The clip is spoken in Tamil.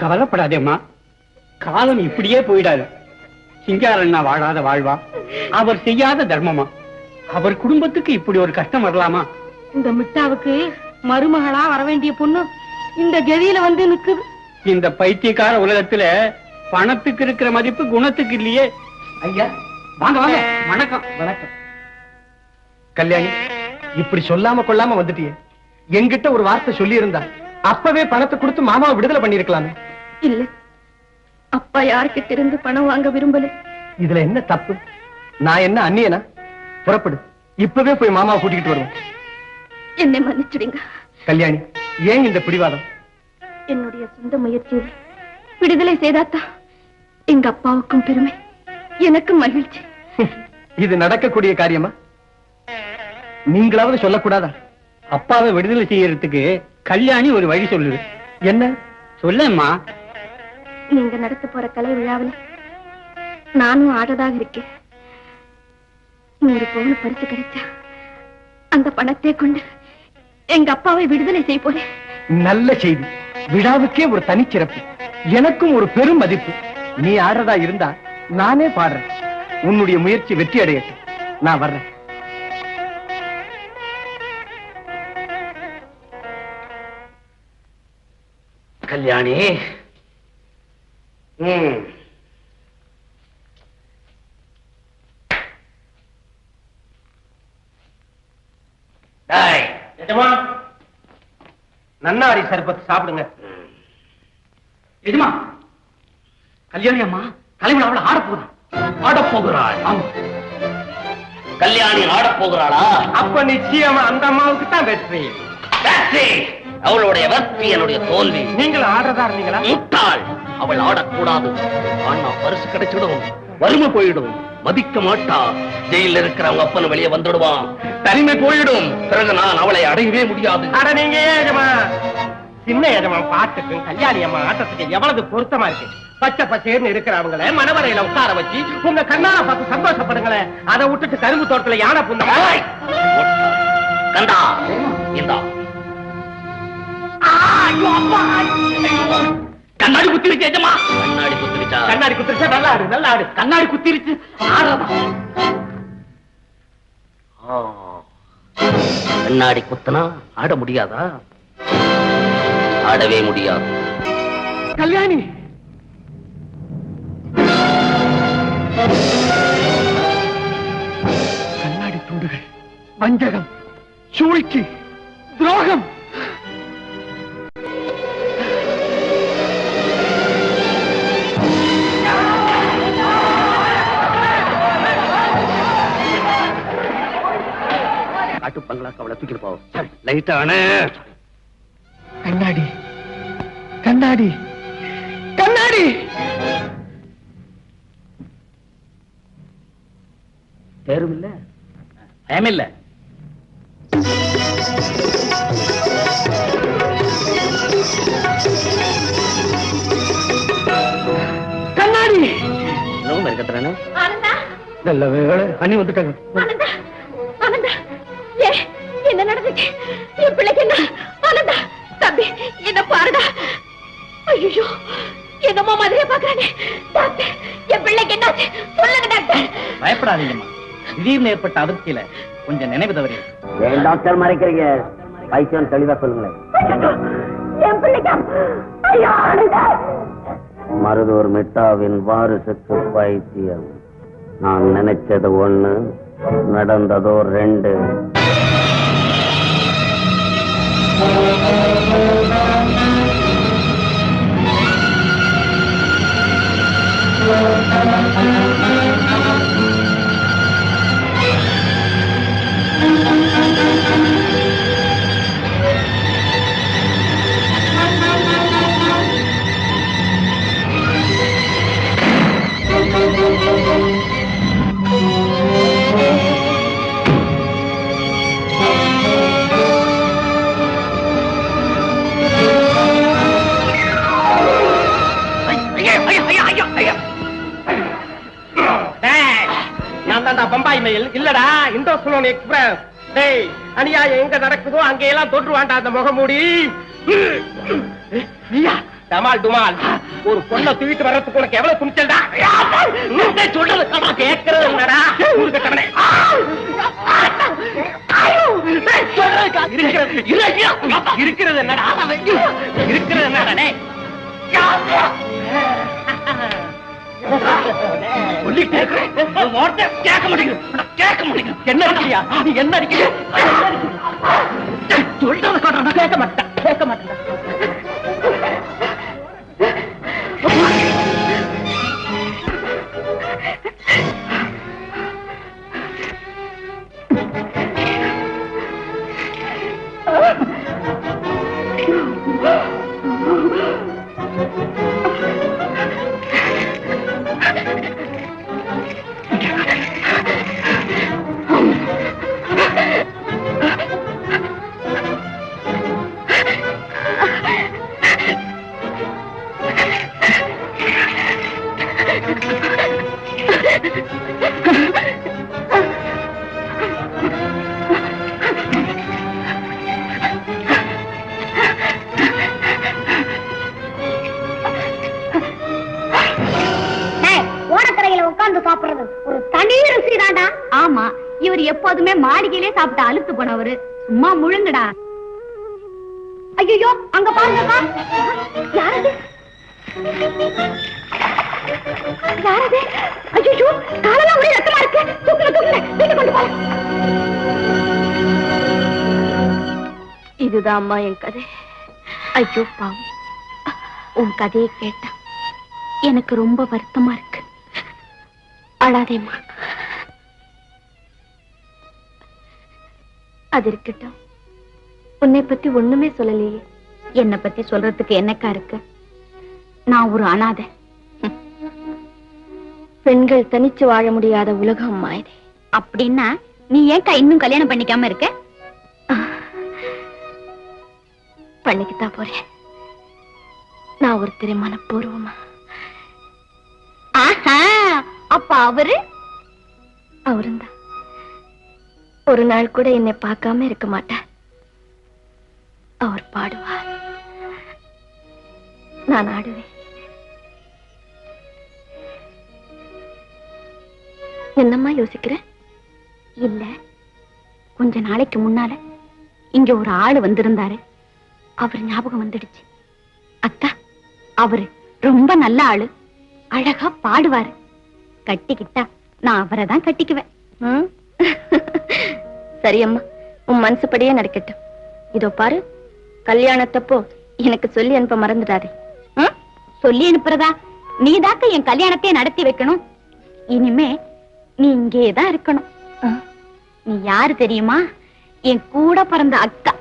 கவலைப்படாதேம்மா காலம் இப்படியே போயிடாது. சிங்காரண்ணா வாழாத வாழ்வா? அவர் செய்யாத தர்மமா? அவர் குடும்பத்துக்கு இப்படி ஒரு கஷ்டம் வரலாமா? இந்த மிட்டாவுக்கு மருமகளா வர வேண்டிய பொண்ணு இந்த கதியில வந்து நிக்குது. இந்த பைத்தியக்கார உலகத்துல பணத்துக்கு இருக்கிற மதிப்பு குணத்துக்கு இல்லையே. ஐயா வாங்க வாங்க. வணக்கம். வணக்கம். கல்யாணி இப்படி சொல்லாம கொள்ளாம வந்துட்டியே. என்கிட்ட ஒரு வார்த்தை சொல்லி இருந்தா அப்பவே பணத்தை கொடுத்து மாமாவை விடுதலை பண்ணிருக்கலாமே இல்ல. அப்பா யார்கிட்ட இருந்து பணம் வாங்க விரும்பல? இதுல என்ன தப்பு? நான் என்ன அந்நியனா? புறப்படு. இப்பவே போய் மாமாவை கூட்டிக்கிட்டு வருவோம். என்னை மன்னிச்சிடுங்க. கல்யாணி ஏன் இந்த பிடிவாதம்? என்னுடைய சொந்த முயற்சியில் விடுதலை செய்தாத்தா எங்க அப்பாவுக்கும் பெருமை. எனக்கும் மகிழ்ச்சி. இது நடக்கக்கூடிய காரியமா? நீங்களாவது சொல்லக்கூடாதா? அப்பாவை விடுதலை செய்யறதுக்கு கல்யாணி ஒரு வழி சொல்லுது. என்ன? சொல்லேம்மா. நீங்க நடத்த போற கலை விழாவில் நானும் ஆடதாக இருக்கேன். நூறு பவுன் பரிசு கிடைச்சா அந்த பணத்தை கொண்டு எங்க அப்பாவை விடுதலை செய்ய போறேன். நல்ல செய்தி. விழாவுக்கே ஒரு தனிச்சிறப்பு. எனக்கும் ஒரு பெரும் மதிப்பு. நீ ஆடுறதா இருந்தா நானே பாடுறேன். உன்னுடைய முயற்சி வெற்றி அடையட்டும். நான் வர்றேன். கல்யாணி நன்னாரி சர்பத் சாப்பிடுங்க. எதுமா கல்யாணி அம்மா தலைவிழாவில் ஆட போதும் ஆடப் போகிறாள் கல்யாணி ஆடப் போகிறாளா அப்ப நிச்சயமா அந்த அம்மாவுக்கு தான் வெற்றி. வெற்றி! அவளுடைய வெற்றி என்னுடைய தோல்வி. நீங்கள் ஆடுறதா இருந்தீங்களா? முட்டாள். அவள் ஆடக்கூடாது. ஆனா பரிசு கிடைச்சிடும் வறுமை போயிடும் மதிக்க மாட்டா. ஜெயில இருக்கிறவங்க அப்பன் வெளியே வந்துடுவான். தனிமை போயிடும். பிறகு நான் அவளை அடையவே முடியாது. அட நீங்க சின்ன எஜமா பாட்டுக்கும் கல்யாணி அம்மா ஆட்டத்துக்கு எவ்வளவு பொருத்தமா இருக்கு? பச்சை பச்சைன்னு இருக்கிறவங்கள மணவரையில உட்கார வச்சு உங்க கண்ணால பார்த்து சந்தோஷப்படுங்களேன் அதை விட்டுட்டு கரும்பு தோட்டத்துல யானை முட்டாள். கண்டா இந்தா. கண்ணாடி குத்திருச்சு எஜமா. கண்ணாடி குத்திருச்சா? கண்ணாடி குத்துருச்சா? நல்லா ஆடு நல்லா ஆடு கண்ணாடி குத்திருச்சு. ஆடாதா. கண்ணாடி குத்துனா ஆட முடியாதா? ஆடவே முடியாது. கல்யாணி! கண்ணாடி துண்டுகள் வஞ்சகம் சூழ்ச்சி துரோகம்! காட்டு பங்களாக்கு அவளை தூக்கிட்டு போவோம் லைட்டான கண்ணாடி. கண்ணாடி. கண்ணாடி. பேரும் இல்ல? பயம் இல்ல. கண்ணாடி. இருக்கத்தானே ஆனந்தா. நல்ல வேலை அண்ணி வந்துட்டாங்க. பயப்படாதீங்கம்மா. திடீர்னு ஏற்பட்ட அதிர்ச்சியில கொஞ்சம் நினைவு தவறி ஏன் டாக்டர் மறைக்கிறீங்க? பைத்தியம் தெளிவா சொல்லுங்களேன். மருதூர் மிட்டாவின் வாரிசுக்கு பைத்தியம். நான் நினைச்சது ஒண்ணு நடந்ததோ ரெண்டு. நான் இல்லடா இந்தோஸ்லோன் எக்ஸ்பிரஸ். டேய் அனியா எங்க நடக்குதோ அங்க எல்லாம் தொற்றுவான்டா அந்த முகமூடி. டமால் டுமால். ஒரு பொண்ணை தூக்கிட்டு வர்றதுக்கு உனக்கு எவ்வளவு துணிச்சல்டா? நீங்க சொல்றது நான் கேட்கறது என்னடா? ஊருக்கட்டவனே. இருக்கிறது இருக்கிறது என்னடா? இருக்கிறது என்னடா ஒரு வார்த்தை கேட்க மாட்டேங்குது. கேட்க மாட்டேங்குது. என்ன அடிக்கிறியா? நீ என்ன அடிக்கிறியா? சொல்றத காட்டுறா. கேட்க மாட்டேன். ஆமா இவர் எப்போதுமே மாளிகையிலே சாப்பிட்டு அழுத்து போனவரு. சும்மா முழுங்கடா. ஐயோ அங்க பாருங்கக்கா. யாரது? யாரது? ஐயோ காலெல்லாம் ஒரே ரத்தமா இருக்கு. தூக்குல தூக்குல வீட்டு கொண்டு போல இதுதான் அம்மா என் கதை. ஐயோ பாவி உன் கதையை கேட்டா எனக்கு ரொம்ப வருத்தமா இருக்கு. அழாதேம்மா. அது இருக்கட்டும். உன்னை பத்தி ஒண்ணுமே சொல்லலையே. என்னை பத்தி சொல்றதுக்கு என்னக்கா இருக்கு? நான் ஒரு அனாதை. பெண்கள் தனிச்சு வாழ முடியாத உலகம் அம்மா இது. அப்படின்னா நீ ஏன்க்கா இன்னும் கல்யாணம் பண்ணிக்காம இருக்க? பண்ணிக்கத்தான் போறேன். நான் ஒருத்தரை மனப்பூர்வமா ஆஹா! அப்ப அவரு? அவருந்தான். ஒரு நாள் கூட என்னை பார்க்காம இருக்க மாட்டார் அவர் பாடுவார். நான் ஆடுவேன். என்னம்மா யோசிக்கிற? இல்ல. கொஞ்ச நாளைக்கு முன்னால இங்க ஒரு ஆள் வந்திருந்தாரு. அவர் ஞாபகம் வந்துடுச்சு. அக்கா அவரு ரொம்ப நல்ல ஆளு. அழகா பாடுவாரு. கட்டிக்கிட்டா நான் அவரை தான் கட்டிக்குவேன். சரி அம்மா உன் மனசுப்படியே நடக்கட்டும். இதோ பாரு கல்யாணத்தப்போ எனக்கு சொல்லி அனுப்ப மறந்துடாதே? சொல்லி அனுப்புறதா? நீதாக்க என் கல்யாணத்தை நடத்தி வைக்கணும். இனிமே நீ இங்கேதான் இருக்கணும். நீ யாரு தெரியுமா? என் கூட பிறந்த அக்கா.